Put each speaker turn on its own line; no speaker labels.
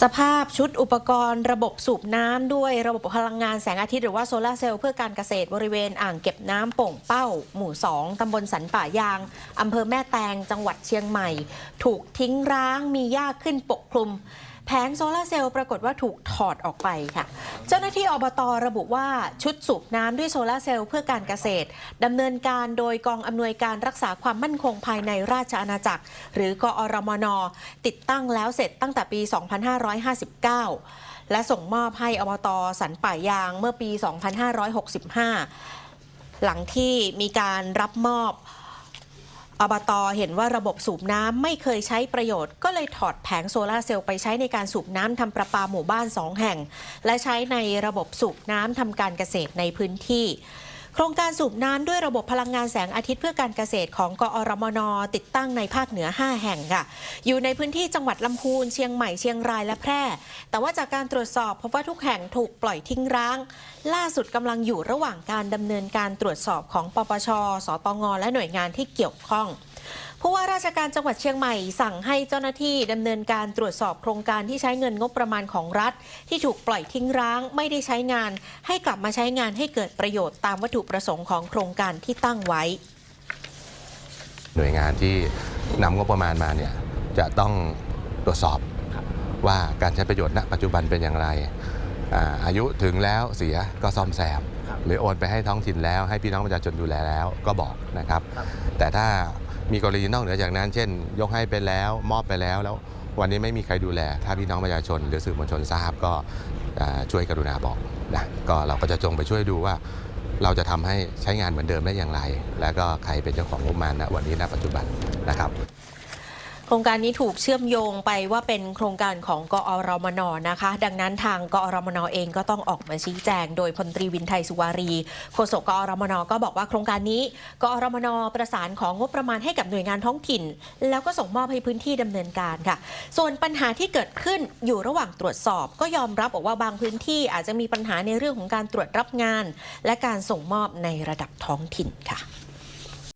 สภาพชุดอุปกรณ์ระบบสูบน้ำด้วยระบบพลังงานแสงอาทิตย์หรือว่าโซลาเซลล์เพื่อการเกษตรบริเวณอ่างเก็บน้ำโป่งเป้า หมู่ 2ตำบลสันป่ายางอำเภอแม่แตงจังหวัดเชียงใหม่ ถูกทิ้งร้างมีหญ้าขึ้นปกคลุม แผงโซลาเซลล์ปรากฏว่าถูกถอดออกไปค่ะ เจ้าหน้าที่อบตระบุว่าชุดสูบน้ำด้วยโซลาร์เซลล์เพื่อการเกษตรดำเนินการโดยกองอำนวยการรักษาความมั่นคงภายในราชอาณาจักร หรือกอรมน ติดตั้งแล้วเสร็จตั้งแต่ปี 2559 และส่งมอบให้อบตสันป่ายางเมื่อปี 2565 หลังที่มีการรับมอบ อบตเห็นว่าระบบสูบน้ำไม่เคยใช้ประโยชน์ ก็เลยถอดแผงโซลาร์เซลล์ไปใช้ในการสูบน้ำทำประปาหมู่บ้านสองแห่ง และใช้ในระบบสูบน้ำทำการเกษตรในพื้นที่ โครงการสูบน้ำด้วยระบบพลังงานแสงอาทิตย์เพื่อการเกษตรของกอรมน ติดตั้งในภาคเหนือ 5 แห่งค่ะ อยู่ในพื้นที่จังหวัดลำพูน เชียงใหม่ เชียงรายและแพร่ แต่ว่าจากการตรวจสอบพบว่าทุกแห่งถูกปล่อยทิ้งร้าง ล่าสุดกำลังอยู่ระหว่างการดำเนินการตรวจสอบของปปช สตง และหน่วยงานที่เกี่ยวข้อง ผู้ว่าราชการจังหวัดเชียงใหม่สั่งให้เจ้าหน้าที่ดำเนินการตรวจสอบโครงการที่ใช้เงินงบประมาณของรัฐ ที่ถูกปล่อยทิ้งร้างไม่ได้ใช้งาน ให้กลับมาใช้งานให้เกิดประโยชน์ตามวัตถุประสงค์ของโครงการที่ตั้งไว้
หน่วยงานที่นำงบประมาณมาเนี่ยจะต้องตรวจสอบว่าการใช้ประโยชน์ณปัจจุบันเป็นอย่างไรอาอายุถึงแล้วเสียก็ซ่อมแซม
ครับ
หรือโอนไปให้ท้องถิ่นแล้วให้พี่น้องประชาชนดูแลแล้วก็บอกนะครับ
ครับ
แต่ถ้า มีกรณีนอกเหนือจากนั้น เช่น ยกให้ไปแล้วมอบไปแล้วแล้ว วันนี้ไม่มีใครดูแล ถ้าพี่น้องประชาชน หรือสื่อมวลชนทราบก็ช่วยกรุณาบอกนะก็เราก็จะจงไปช่วยดูว่า เราจะทำให้ใช้งานเหมือนเดิมได้อย่างไร แล้วก็ใครเป็นเจ้าของงบประมาณณวันนี้ณปัจจุบันนะครับ
ครงการนี้ถูกเชื่อมโยงไปว่าเป็นโครงการของกอรมนนะคะ ดังนั้นทางกอรมนเองก็ต้องออกมาชี้แจง โดยพลตรีวินไทยสุวารีโฆษกกอรมนก็บอกว่าโครงการนี้กอรมนประสานของงบประมาณให้กับหน่วยงานท้องถิ่น แล้วก็ส่งมอบให้พื้นที่ดำเนินการค่ะ ส่วนปัญหาที่เกิดขึ้นอยู่ระหว่างตรวจสอบ ก็ยอมรับบอกว่าบางพื้นที่อาจจะมีปัญหาในเรื่องของการตรวจรับงาน และการส่งมอบในระดับท้องถิ่นค่ะ